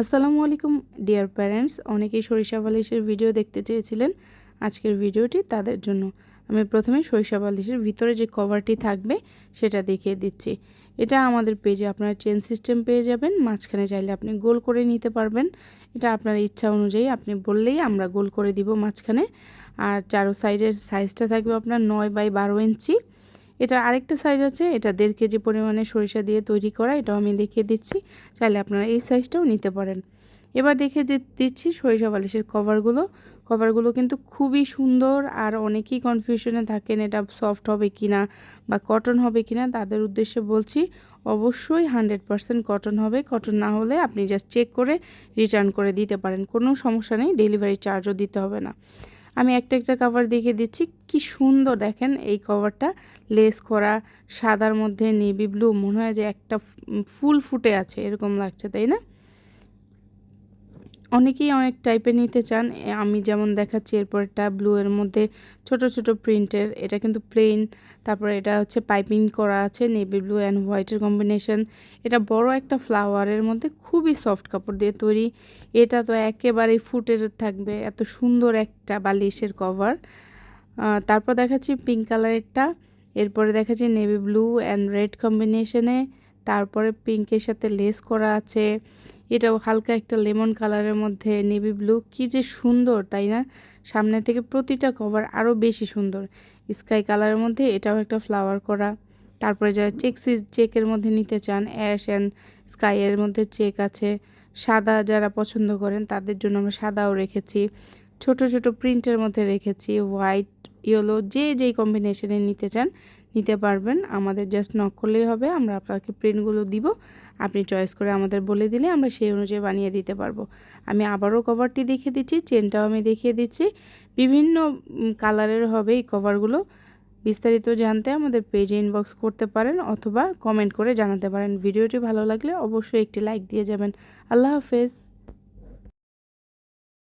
আসসালামু আলাইকুম, deer parents. অনেকেই সরিষা বালিশের ভিডিও দেখতে চেয়েছিলেন আজকের ভিডিওটি তাদের জন্য। আমি প্রথমে সরিষা বালিশের ভিতরে যে কভারটি থাকবে সেটা দেখিয়ে দিচ্ছি। এটা আমাদের পেজে আপনার চেন সিস্টেম পেয়ে যাবেন। মাঝখানে চাইলে আপনি গোল করে নিতে পারবেন। এটা আপনার ইচ্ছা অনুযায়ী আপনি বললেই আমরা গোল করে দিব মাঝখানে। আর চারো সাইডের সাইজটা থাকবে আপনার নয় বাই বারো ইঞ্চি। এটার আরেকটা সাইজ আছে, এটা দেড় কেজি পরিমাণে সরিষা দিয়ে তৈরি করা, এটাও আমি দেখিয়ে দিচ্ছি। চাইলে আপনারা এই সাইজটাও নিতে পারেন। এবার দেখে দিচ্ছি সরিষা বালিশের কভারগুলো কভারগুলো কিন্তু খুবই সুন্দর আর অনেকেই কনফিউশনে থাকেন এটা সফট হবে কি না বা কটন হবে কি না তাদের উদ্দেশ্যে বলছি, অবশ্যই হান্ড্রেড পারসেন্ট কটন হবে। কটন না হলে আপনি জাস্ট চেক করে রিটার্ন করে দিতে পারেন। কোনো সমস্যা নেই ডেলিভারি চার্জও দিতে হবে না। আমি একটা একটা কাভার দেখিয়ে দিচ্ছি। কি সুন্দর দেখেন এই কভারটা লেস করা, সাদার মধ্যে নেভি ব্লু মনে হয় যে একটা ফুল ফুটে আছে, এরকম লাগছে, তাই না? অনেকেই অনেক টাইপের নিতে চান। আমি যেমন দেখাচ্ছি, এরপরটা ব্লু এর মধ্যে ছোট ছোট প্রিন্টের এটা কিন্তু প্লেন তারপরে এটা হচ্ছে পাইপিং করা আছে নেভি ব্লু অ্যান্ড হোয়াইটের কম্বিনেশন এটা বড় একটা ফ্লাওয়ারের মধ্যে খুবই সফট কাপড় দিয়ে তৈরি। এটা তো একেবারেই ফুটের থাকবে, এত সুন্দর একটা বালিশের কভার তারপর দেখাচ্ছি পিঙ্ক কালারেরটা এরপরে দেখাচ্ছি নেভি ব্লু অ্যান্ড রেড কম্বিনেশনে তারপরে পিঙ্কের সাথে লেস করা আছে। এটাও হালকা একটা লেমন কালারের মধ্যে নেভি ব্লু। কী যে সুন্দর, তাই না? সামনে থেকে প্রতিটা কভার আরও বেশি সুন্দর। স্কাই কালারের মধ্যে এটাও একটা ফ্লাওয়ার করা। তারপরে যারা চেকসি, চেকের মধ্যে নিতে চান, অ্যাশ অ্যান্ড স্কাইয়ের মধ্যে চেক আছে। সাদা যারা পছন্দ করেন, তাদের জন্য আমরা সাদাও রেখেছি। ছোট ছোট প্রিন্টের মধ্যে রেখেছি, হোয়াইট, ইয়েলো, যে যেই কম্বিনেশনে নিতে চান নিতে পারবেন। আমাদের জাস্ট নক করলেই হবে। আমরা আপনাকে প্রিন্টগুলো দিব। আপনি চয়েস করে আমাদের বলে দিলে আমরা সেই অনুযায়ী বানিয়ে দিতে পারব। আমি আবারও কভারটি দেখিয়ে দিচ্ছি চেনটাও আমি দেখিয়ে দিচ্ছি। বিভিন্ন কালারের হবে এই কভারগুলো বিস্তারিত জানতে আমাদের পেজে ইনবক্স করতে পারেন অথবা কমেন্ট করে জানাতে পারেন। ভিডিওটি ভালো লাগলে অবশ্যই একটি লাইক দিয়ে যাবেন। আল্লাহ হাফেজ।